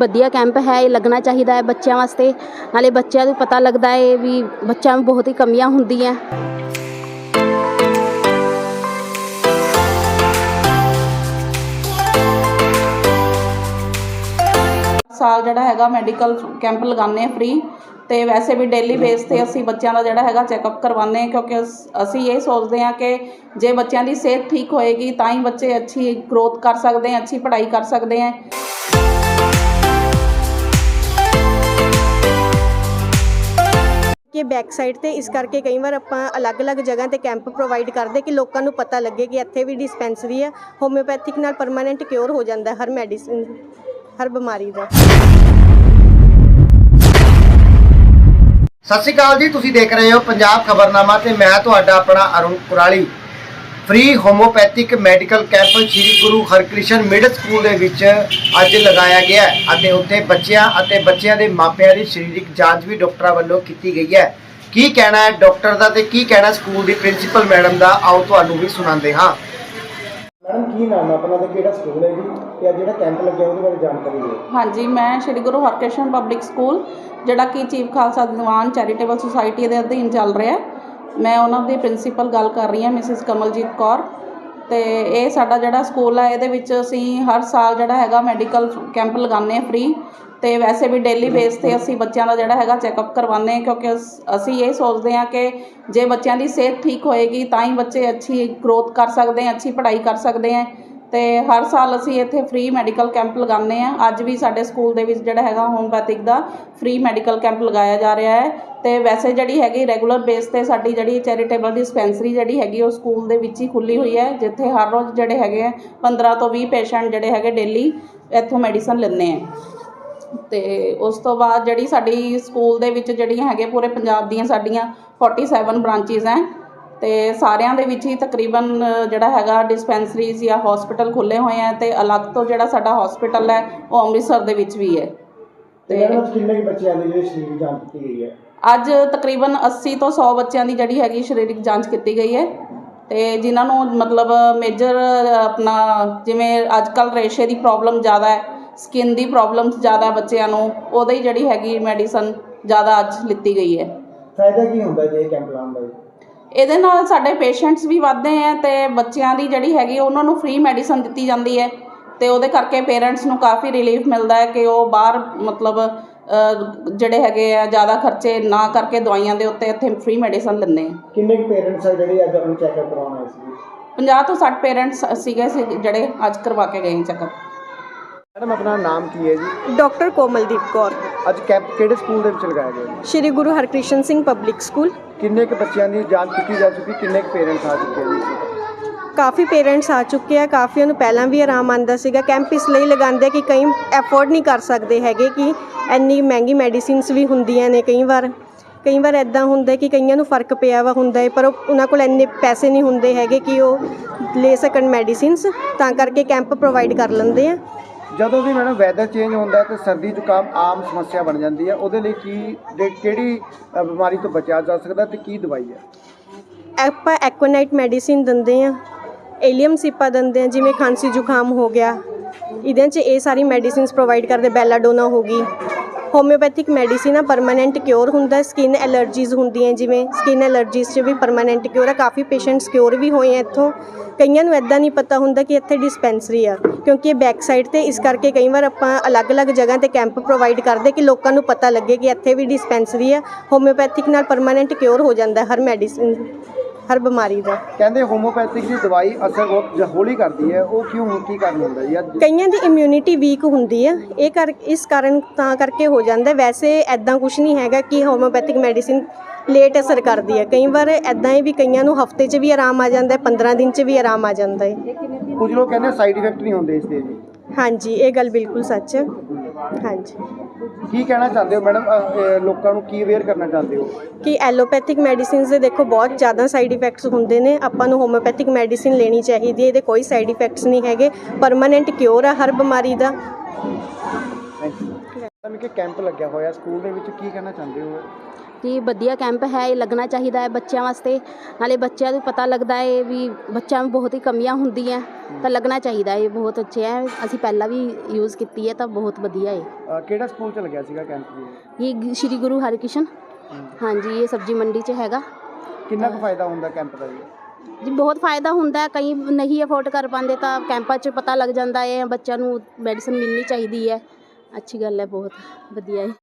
ਵਧੀਆ ਕੈਂਪ ਹੈ, ਇਹ ਲੱਗਣਾ ਚਾਹੀਦਾ ਹੈ ਬੱਚਿਆਂ ਵਾਸਤੇ। ਨਾਲੇ ਬੱਚਿਆਂ ਨੂੰ ਪਤਾ ਲੱਗਦਾ ਹੈ ਵੀ ਬੱਚਿਆਂ ਨੂੰ ਬਹੁਤ ਹੀ ਕਮੀਆਂ ਹੁੰਦੀਆਂ। ਸਾਲ ਜਿਹੜਾ ਹੈਗਾ ਮੈਡੀਕਲ ਕੈਂਪ ਲਗਾਉਂਦੇ ਆ ਫ੍ਰੀ ਤੇ ਵੈਸੇ ਵੀ ਡੇਲੀ ਬੇਸ ਤੇ ਅਸੀਂ ਬੱਚਿਆਂ ਦਾ ਜਿਹੜਾ ਹੈਗਾ ਚੈੱਕਅਪ ਕਰਵਾਉਂਦੇ ਹਾਂ ਕਿਉਂਕਿ ਅਸ- ਅਸੀਂ ਇਹ ਸੋਚਦੇ ਹਾਂ ਕਿ ਜੇ ਬੱਚਿਆਂ ਦੀ ਸਿਹਤ ਠੀਕ ਹੋਏਗੀ ਤਾਂ ਹੀ ਬੱਚੇ ਅੱਛੀ ਗਰੋਥ ਕਰ ਸਕਦੇ ਆ ਅੱਛੀ ਪੜ੍ਹਾਈ ਕਰ ਸਕਦੇ ਆ ਕਿ ਬੈਕ ਸਾਈਡ ਤੇ ਇਸ ਕਰਕੇ ਕਈ ਵਾਰ ਆਪਾਂ ਅਲੱਗ-ਅਲੱਗ ਜਗ੍ਹਾ ਤੇ ਕੈਂਪ ਪ੍ਰੋਵਾਈਡ ਕਰਦੇ ਕਿ ਲੋਕਾਂ ਨੂੰ ਪਤਾ ਲੱਗੇ ਕਿ ਇੱਥੇ ਵੀ ਡਿਸਪੈਂਸਰੀ ਹੈ ਹੋਮਿਓਪੈਥਿਕ ਨਾਲ ਪਰਮਾਨੈਂਟ ਕਿਉਰ ਹੋ ਜਾਂਦਾ ਹਰ ਮੈਡੀਸਿਨ ਹਰ ਬਿਮਾਰੀ ਦਾ। ਸਤਿ ਸ਼੍ਰੀ ਅਕਾਲ ਜੀ, ਤੁਸੀਂ ਦੇਖ ਰਹੇ ਹੋ ਪੰਜਾਬ ਖਬਰਨਾਮਾ ਤੇ ਮੈਂ ਤੁਹਾਡਾ ਆਪਣਾ Arun Kurali. Free homeopathic medical camp Sri Guru Harkrishan middle school ਦੇ ਵਿੱਚ ਅੱਜ ਲਗਾਇਆ ਗਿਆ ਹੈ ਅਤੇ ਉੱਥੇ ਬੱਚਿਆਂ ਅਤੇ ਬੱਚਿਆਂ ਦੇ ਮਾਪਿਆਂ ਦੀ ਸਰੀਰਕ ਜਾਂਚ ਵੀ ਡਾਕਟਰਾਂ ਵੱਲੋਂ ਕੀਤੀ ਗਈ ਹੈ। ਕੀ ਕਹਿਣਾ ਹੈ ਡਾਕਟਰ ਦਾ ਤੇ ਕੀ ਕਹਿਣਾ ਸਕੂਲ ਦੀ ਪ੍ਰਿੰਸੀਪਲ ਮੈਡਮ ਦਾ? ਆਓ ਤੁਹਾਨੂੰ ਵੀ ਸੁਣਾਉਂਦੇ ਹਾਂ। ਮੈਡਮ ਕੀ ਨਾਮ ਹੈ ਆਪਣਾ ਤੇ ਕਿਹੜਾ ਸਕੂਲ ਹੈ ਜੀ? ਤੇ ਜਿਹੜਾ ਕੈਂਪ ਲੱਗਿਆ ਉਹਦੇ ਬਾਰੇ ਜਾਣਕਾਰੀ ਦਿਓ। ਹਾਂਜੀ ਮੈਂ ਸ਼੍ਰੀ ਗੁਰੂ ਹਰਕ੍ਰਿਸ਼ਨ ਪਬਲਿਕ ਸਕੂਲ ਜਿਹੜਾ ਕਿ Chief Khalsa Diwan Charitable Society ਦੇ ਅਧੀਨ ਚੱਲ ਰਿਹਾ ਹੈ। ਮੈਂ ਉਹਨਾਂ ਦੀ ਪ੍ਰਿੰਸੀਪਲ ਗੱਲ ਕਰ ਰਹੀ ਹਾਂ ਮਿਸਿਸ ਕਮਲਜੀਤ ਕੌਰ। ਤੇ ਇਹ ਸਾਡਾ ਜਿਹੜਾ ਸਕੂਲ ਹੈ ਇਹਦੇ ਵਿੱਚ ਅਸੀਂ ਹਰ ਸਾਲ ਜਿਹੜਾ ਹੈਗਾ ਮੈਡੀਕਲ ਕੈਂਪ ਲਗਾਉਂਦੇ ਹਾਂ ਫ੍ਰੀ ਤੇ ਵੈਸੇ ਵੀ ਡੇਲੀ ਬੇਸ ਤੇ ਅਸੀਂ ਬੱਚਿਆਂ ਦਾ ਜਿਹੜਾ ਹੈਗਾ ਚੈੱਕਅਪ ਕਰਵਾਉਂਦੇ ਹਾਂ, ਕਿਉਂਕਿ ਅਸ- ਅਸੀਂ ਇਹ ਸੋਚਦੇ ਹਾਂ ਕਿ ਜੇ ਬੱਚਿਆਂ ਦੀ ਸਿਹਤ ਠੀਕ ਹੋਏਗੀ, ਤਾਂ ਹੀ ਬੱਚੇ ਅੱਛੀ ਗਰੋਥ ਕਰ ਸਕਦੇ ਆ ਅੱਛੀ ਪੜ੍ਹਾਈ ਕਰ ਸਕਦੇ ਆ ਤੇ ਹਰ ਸਾਲ ਅਸੀਂ ਇੱਥੇ ਫ੍ਰੀ ਮੈਡੀਕਲ ਕੈਂਪ ਲਗਾਉਂਦੇ ਆ ਅੱਜ ਵੀ ਸਾਡੇ ਸਕੂਲ ਦੇ ਵਿੱਚ ਜਿਹੜਾ ਹੈਗਾ ਹੋਮਪੈਥਿਕ ਦਾ ਫ੍ਰੀ ਮੈਡੀਕਲ ਕੈਂਪ ਲਗਾਇਆ ਜਾ ਰਿਹਾ ਹੈ। ਤੇ ਵੈਸੇ ਜਿਹੜੀ ਹੈਗੀ ਰੈਗੂਲਰ ਬੇਸ ਤੇ ਸਾਡੀ ਜਿਹੜੀ ਚੈਰੀਟੇਬਲ ਡਿਸਪੈਂਸਰੀ ਜਿਹੜੀ ਹੈਗੀ ਉਹ ਸਕੂਲ ਦੇ ਵਿੱਚ ਹੀ ਖੁੱਲੀ ਹੋਈ ਹੈ, ਜਿੱਥੇ ਹਰ ਰੋਜ਼ ਜਿਹੜੇ ਹੈਗੇ ਆ 15 ਤੋਂ 20 ਪੇਸ਼ੈਂਟ ਜਿਹੜੇ ਹੈਗੇ ਡੇਲੀ ਇੱਥੋਂ ਮੈਡੀਸਨ ਲੈਂਦੇ ਆ। ਤੇ ਉਸ ਤੋਂ ਬਾਅਦ ਜਿਹੜੀ ਸਾਡੀ ਸਕੂਲ ਦੇ ਵਿੱਚ ਜਿਹੜੀਆਂ ਹੈਗੇ ਪੂਰੇ ਪੰਜਾਬ ਦੀਆਂ ਸਾਡੀਆਂ 47 ਬ੍ਰਾਂਚਿਸ ਹੈ ਤੇ ਸਾਰਿਆਂ ਦੇ ਵਿੱਚ ਹੀ ਤਕਰੀਬਨ ਜਿਹੜਾ ਹੈਗਾ ਡਿਸਪੈਂਸਰੀਜ਼ ਜਾਂ ਹਸਪੀਟਲ ਖੁੱਲੇ ਹੋਏ ਆ ਤੇ ਅਲੱਗ ਤੋਂ ਜਿਹੜਾ ਸਾਡਾ ਹਸਪੀਟਲ ਹੈ ਉਹ ਅੰਮ੍ਰਿਤਸਰ ਦੇ ਵਿੱਚ ਵੀ ਹੈ। ਤੇ ਕਿੰਨੇ ਬੱਚਿਆਂ ਦੀ ਜਿਹੜੀ ਸਰੀਰਕ ਜਾਂਚ ਕੀਤੀ ਗਈ ਹੈ? ਅੱਜ ਤਕਰੀਬਨ 80 ਤੋਂ 100 ਬੱਚਿਆਂ ਦੀ ਜਿਹੜੀ ਹੈਗੀ ਸਰੀਰਕ ਜਾਂਚ ਕੀਤੀ ਗਈ ਹੈ। ਤੇ ਜਿਨ੍ਹਾਂ ਨੂੰ ਮਤਲਬ ਮੇਜਰ ਆਪਣਾ ਜਿਵੇਂ ਅੱਜ ਕੱਲ ਰੇਸ਼ੇ ਦੀ ਪ੍ਰੋਬਲਮ ਜ਼ਿਆਦਾ ਹੈ ਸਕਿਨ ਦੀ ਪ੍ਰੋਬਲਮਸ ਜ਼ਿਆਦਾ ਬੱਚਿਆਂ ਨੂੰ ਉਹਦੇ ਹੀ ਜਿਹੜੀ ਹੈਗੀ ਮੈਡੀਸਨ ਜ਼ਿਆਦਾ ਅੱਜ ਲਿੱਤੀ ਗਈ ਹੈ। ਫਾਇਦਾ ਕੀ ਹੁੰਦਾ ਜੇ ਕੈਂਪ ਲਾਉਣ ਦਾ ਇਹਦੇ ਨਾਲ ਸਾਡੇ ਪੇਸ਼ੈਂਟਸ ਵੀ ਵੱਧਦੇ ਆ ਤੇ ਬੱਚਿਆਂ ਦੀ ਜਿਹੜੀ ਹੈਗੀ ਉਹਨਾਂ ਨੂੰ ਫ੍ਰੀ ਮੈਡੀਸਨ ਦਿੱਤੀ ਜਾਂਦੀ ਹੈ ਤੇ ਉਹਦੇ ਕਰਕੇ ਪੇਰੈਂਟਸ ਨੂੰ ਕਾਫੀ ਰਿਲੀਫ ਮਿਲਦਾ ਹੈ ਕਿ ਉਹ ਬਾਹਰ ਮਤਲਬ ਜਿਹੜੇ ਹੈਗੇ ਆ ਜ਼ਿਆਦਾ ਖਰਚੇ ਨਾ ਕਰਕੇ ਦਵਾਈਆਂ ਦੇ ਉੱਤੇ ਇੱਥੇ ਫ੍ਰੀ ਮੈਡੀਸਨ ਲੈਂਦੇ ਆ। ਕਿੰਨੇ ਕੁ ਪੇਰੈਂਟਸ ਆ ਜਿਹੜੇ ਅੱਜ ਆਪਣਾ ਚੈੱਕਅਪ ਕਰਾਉਣ ਆਏ ਸੀ 50 ਤੋਂ 60 ਪੇਰੈਂਟਸ ਸੀਗੇ ਸੀ ਜਿਹੜੇ ਅੱਜ ਕਰਵਾ ਕੇ ਗਏ ਚੈੱਕਅਪ ਮੈਡਮ ਆਪਣਾ ਨਾਮ ਕੀ ਹੈ ਜੀ? ਡਾਕਟਰ ਕੋਮਲਦੀਪ ਕੌਰ। ਅੱਜ ਕੈਂਪ ਕਿਹੜੇ ਸਕੂਲ ਦੇ ਵਿੱਚ ਲਗਾਇਆ ਗਿਆ ਜੀ? Shri Guru Harkrishan Singh public school. ਕਿੰਨੇ ਕੁ ਬੱਚਿਆਂ ਦੀ ਜਾਂਚ ਕੀਤੀ ਜਾ ਚੁੱਕੀ, ਕਿੰਨੇ ਕੁ ਪੇਰੈਂਟਸ ਆ ਚੁੱਕੇ ਨੇ? ਕਾਫੀ ਪੇਰੈਂਟਸ ਆ ਚੁੱਕੇ ਆ, ਕਾਫੀਆਂ ਨੂੰ ਪਹਿਲਾਂ ਵੀ ਆਰਾਮ ਆਂਦਾ ਸੀਗਾ। ਕੈਂਪ ਇਸ ਲਈ ਲਗਾਉਂਦੇ ਆ ਕਿ ਕਈ ਐਫੋਰਡ ਨਹੀਂ ਕਰ ਸਕਦੇ ਹੈਗੇ ਕਿ ਇੰਨੀ ਮਹਿੰਗੀ ਮੈਡੀਸਿਨਸ ਵੀ ਹੁੰਦੀਆਂ ਨੇ ਕਈ ਵਾਰ। ਕਈ ਵਾਰ ਐਦਾਂ ਹੁੰਦਾ ਕਿ ਕਈਆਂ ਨੂੰ ਫ਼ਰਕ ਪਿਆ ਵਾ ਹੁੰਦਾ ਹੈ ਪਰ ਉਹ- ਉਹਨਾਂ ਕੋਲ ਇੰਨੇ ਪੈਸੇ ਨਹੀਂ ਹੁੰਦੇ ਹੈਗੇ ਕਿ ਉਹ ਲੈ ਸਕਣ ਮੈਡੀਸਿਨਸ ਤਾਂ ਕਰਕੇ ਕੈਂਪ ਪ੍ਰੋਵਾਈਡ ਕਰ ਲੈਂਦੇ ਆ। ਜਦੋਂ ਵੀ ਮੈਡਮ ਵੈਦਰ ਚੇਂਜ ਹੁੰਦਾ ਹੈ ਤੇ ਸਰਦੀ ਜ਼ੁਕਾਮ ਆਮ ਸਮੱਸਿਆ ਬਣ ਜਾਂਦੀ ਹੈ ਉਹਦੇ ਲਈ ਕੀ ਦੇ- ਕਿਹੜੀ ਅ, ਬਿਮਾਰੀ ਤੋਂ ਬਚਿਆ ਜਾ ਸਕਦਾ ਤੇ ਕੀ ਦਵਾਈ ਹੈ? ਆਪਾਂ ਐਕੋਨਾਈਟ ਮੈਡੀਸਿਨ ਦਿੰਦੇ ਆ ਏਲੀਅਮ ਸਿਪਾ ਦਿੰਦੇ ਆ ਜਿਵੇਂ ਖਾਂਸੀ ਜ਼ੁਕਾਮ ਹੋ ਗਿਆ ਇਹਦੇ 'ਚ ਇਹ ਸਾਰੀ ਮੈਡੀਸਿਨਸ ਪ੍ਰੋਵਾਈਡ ਕਰਦੇ ਬੈਲਾਡੋਨਾ ਹੋ ਗਈ ਹੋਮਿਓਪੈਥਿਕ ਮੈਡੀਸਿਨ ਆ ਪਰਮਾਨੈਂਟ ਕਿਉਰ ਹੁੰਦਾ ਸਕਿਨ ਐਲਰਜੀਜ਼ ਹੁੰਦੀਆਂ ਜਿਵੇਂ ਸਕਿਨ ਐਲਰਜੀਜ਼ 'ਚ ਵੀ ਪਰਮਾਨੈਂਟ ਕਿਉਰ ਆ, ਕਾਫੀ ਪੇਸ਼ੈਂਟਸ ਕਿਉਰ ਵੀ ਹੋਏ ਆ ਇੱਥੋਂ। ਕਈਆਂ ਨੂੰ ਐਦਾਂ ਨਹੀਂ ਪਤਾ ਹੁੰਦਾ ਕਿ ਇੱਥੇ ਡਿਸਪੈਂਸਰੀ ਆ, ਕਿਉਂਕਿ ਇਹ ਬੈਕ ਸਾਈਡ ਤੇ ਇਸ ਕਰਕੇ ਕਈ ਵਾਰ ਆਪਾਂ ਅਲੱਗ-ਅਲੱਗ ਜਗ੍ਹਾ ਤੇ ਕੈਂਪ ਪ੍ਰੋਵਾਈਡ ਕਰਦੇ ਕਿ ਲੋਕਾਂ ਨੂੰ ਪਤਾ ਲੱਗੇ ਕਿ ਇੱਥੇ ਵੀ ਡਿਸਪੈਂਸਰੀ ਆ ਹੋਮਿਓਪੈਥਿਕ ਨਾਲ ਪਰਮਾਨੈਂਟ ਕਿਉਰ ਹੋ ਜਾਂਦਾ ਹਰ ਮੈਡੀਸਿਨ ਹਰ ਬਿਮਾਰੀ ਦਾ। ਕਹਿੰਦੇ ਹੋਮੋਪੈਥਿਕ ਦੀ ਦਵਾਈ ਅਸਰ ਬਹੁਤ ਹੌਲੀ ਕਰਦੀ ਹੈ। ਉਹ ਕਿਉਂ ਕੀ ਕਾਰਨ ਹੁੰਦਾ ਜੀ? ਕਈਆਂ ਦੀ ਇਮਿਊਨਿਟੀ ਵੀਕ ਹੁੰਦੀ ਆ ਇਹ ਕਰ ਇਸ ਕਾਰਨ ਤਾਂ ਕਰਕੇ ਹੋ ਜਾਂਦਾ ਵੈਸੇ ਐਦਾਂ ਕੁਝ ਨਹੀਂ ਹੈਗਾ ਕਿ ਹੋਮਿਓਪੈਥਿਕ ਮੈਡੀਸਿਨ ਲੇਟ ਅਸਰ ਕਰਦੀ ਹੈ। ਕਈ ਵਾਰ ਐਦਾਂ ਹੀ ਵੀ ਕਈਆਂ ਨੂੰ ਹਫ਼ਤੇ 'ਚ ਵੀ ਆਰਾਮ ਆ ਜਾਂਦਾ ਹੈ 15 ਦਿਨ 'ਚ ਵੀ ਆਰਾਮ ਆ ਜਾਂਦਾ ਹੈ। ਕੁਝ ਲੋਕ ਕਹਿੰਦੇ ਸਾਈਡ ਇਫੈਕਟ ਨਹੀਂ ਹੁੰਦੇ ਇਸ ਦੇ ਜੀ। ਹਾਂਜੀ ਇਹ ਗੱਲ ਬਿਲਕੁਲ ਸੱਚ ਹੈ। ਹਾਂਜੀ। ਕੀ ਕਹਿਣਾ ਚਾਹੁੰਦੇ ਹੋ? ਮੈਡਮ ਲੋਕਾਂ ਨੂੰ ਕੀ ਅਵੇਅਰ ਕਰਨਾ ਚਾਹੁੰਦੇ ਹੋ? ਕਿ ਐਲੋਪੈਥਿਕ ਮੈਡੀਸਿਨਸ ਦੇ ਦੇਖੋ ਬਹੁਤ ਜ਼ਿਆਦਾ ਸਾਈਡ ਇਫੈਕਟਸ ਹੁੰਦੇ ਨੇ। ਆਪਾਂ ਨੂੰ ਹੋਮਿਓਪੈਥਿਕ ਮੈਡੀਸਿਨ ਲੈਣੀ ਚਾਹੀਦੀ ਹੈ। ਇਹਦੇ ਕੋਈ ਸਾਈਡ ਇਫੈਕਟਸ ਨਹੀਂ ਹੈਗੇ। ਪਰਮਾਨੈਂਟ ਕਿਉਰ ਆ ਹਰ ਬਿਮਾਰੀ ਦਾ। ਥੈਂਕ ਯੂ ਕਿ ਕੈਂਪ ਲੱਗਿਆ ਹੋਇਆ ਸਕੂਲ ਦੇ ਵਿੱਚ ਕੀ ਕਹਿਣਾ ਚਾਹੁੰਦੇ ਹੋ? ਜੀ ਵਧੀਆ ਕੈਂਪ ਹੈ ਇਹ ਲੱਗਣਾ ਚਾਹੀਦਾ ਹੈ ਬੱਚਿਆਂ ਵਾਸਤੇ। ਨਾਲੇ ਬੱਚਿਆਂ ਨੂੰ ਪਤਾ ਲੱਗਦਾ ਹੈ ਵੀ ਬੱਚਿਆਂ ਨੂੰ ਬਹੁਤ ਹੀ ਕਮੀਆਂ ਹੁੰਦੀਆਂ ਤਾਂ ਲੱਗਣਾ ਚਾਹੀਦਾ ਹੈ ਇਹ ਬਹੁਤ ਅੱਛੇ ਹੈ। ਅਸੀਂ ਪਹਿਲਾਂ ਵੀ ਯੂਜ਼ ਕੀਤੀ ਹੈ ਤਾਂ ਬਹੁਤ ਵਧੀਆ ਹੈ। ਅ, ਕਿਹੜਾ ਸਕੂਲ ਚ ਲੱਗਿਆ ਸੀਗਾ ਕੈਂਪ ਜੀ? ਇਹ ਸ਼੍ਰੀ ਗੁਰੂ ਹਰਿਕ੍ਰਿਸ਼ਨ। ਹਾਂਜੀ ਇਹ ਸਬਜੀ ਮੰਡੀ 'ਚ ਹੈਗਾ। ਕਿੰਨਾ ਕੁ ਫਾਇਦਾ ਹੁੰਦਾ ਕੈਂਪ ਦਾ ਜੀ? ਜੀ ਬਹੁਤ ਫਾਇਦਾ ਹੁੰਦਾ ਹੈ ਕਈ ਨਹੀਂ ਅਫੋਰਡ ਕਰ ਪਾਉਂਦੇ ਤਾਂ ਕੈਂਪਾਂ 'ਚ ਪਤਾ ਲੱਗ ਜਾਂਦਾ ਹੈ ਬੱਚਿਆਂ ਨੂੰ ਮੈਡੀਸਨ ਮਿਲਣੀ ਚਾਹੀਦੀ ਹੈ। ਅੱਛੀ ਗੱਲ ਹੈ ਬਹੁਤ ਵਧੀਆ ਹੈ।